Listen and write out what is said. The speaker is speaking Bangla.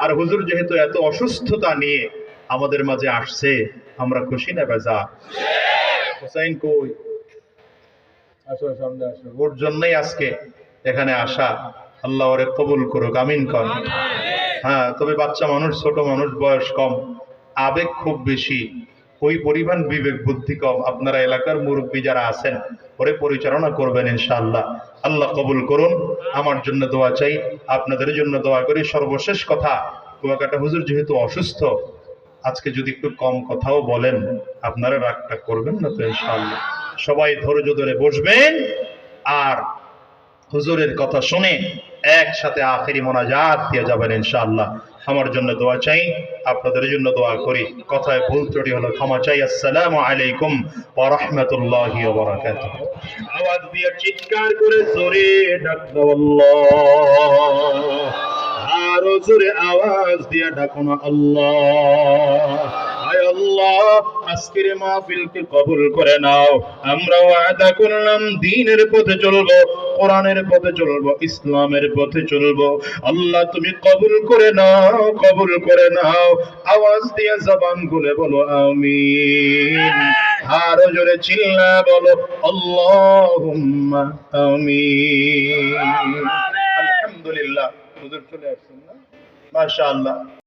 আর হুজুর যেহেতু এত অসুস্থতা নিয়ে আমাদের মাঝে আসছে আমরা খুশি না বেজা? হোসাইন কই? আসো সামনে আসো। ওর জন্যই আজকে এখানে আসা। আল্লাহ ওরে কবুল করুক আমিন কর হ্যাঁ তবে বাচ্চা মানুষ ছোট মানুষ বয়স কম। আবেগ খুব বেশি। ওই পরিমাণ বিবেক, বুদ্ধি কম। আপনারা এলাকার মুরব্বী যারা আছেন, ওরে পরিচালনা করবেন ইনশাআল্লাহ। আল্লাহ কবুল করুন। আমার জন্য দোয়া চাই। আপনাদের জন্য দোয়া করি। সর্বশেষ কথা, কুয়াকাটা হুজুর যেহেতু অসুস্থ, আজকে যদি একটু কম কথাও বলেন, আপনারা রাগটা করবেন না তো ইনশাআল্লাহ। সবাই ধৈর্য ধরে বসবেন। আর হুজুরের কথা শুনে একসাথে আখেরি মোনাজাত দিয়ে যাবেন ইনশাআল্লাহ। আমার জন্য দোয়া চাই, আপনাদের জন্য দোয়া করি। কথায় ভুল ত্রুটি হলো ক্ষমা চাই। আসসালামু আলাইকুম ওয়া রাহমাতুল্লাহি ওয়া আওয়াজ দিয়ে চিৎকার করে জোরে ডাক আল্লাহ। আরও জোরে আওয়াজ দিয়ে ডাকো না আল্লাহ। আজকের মাহফিলকে কবুল করে নাও। আমরা ওয়াদা করলাম দ্বীনের পথে চলবো কোরআনের পথে চলবো ইসলামের পথে চলবো। আল্লাহ তুমি কবুল করে নাও কবুল করে নাও। আওয়াজ দিয়ে জবান খুলে বলো আমিন। আরও জোরে চিল্লা বলো আল্লাহুম্মা আমিন। আলহামদুলিল্লাহ। হুজুর চলে আসছেন না? মাশাআল্লাহ।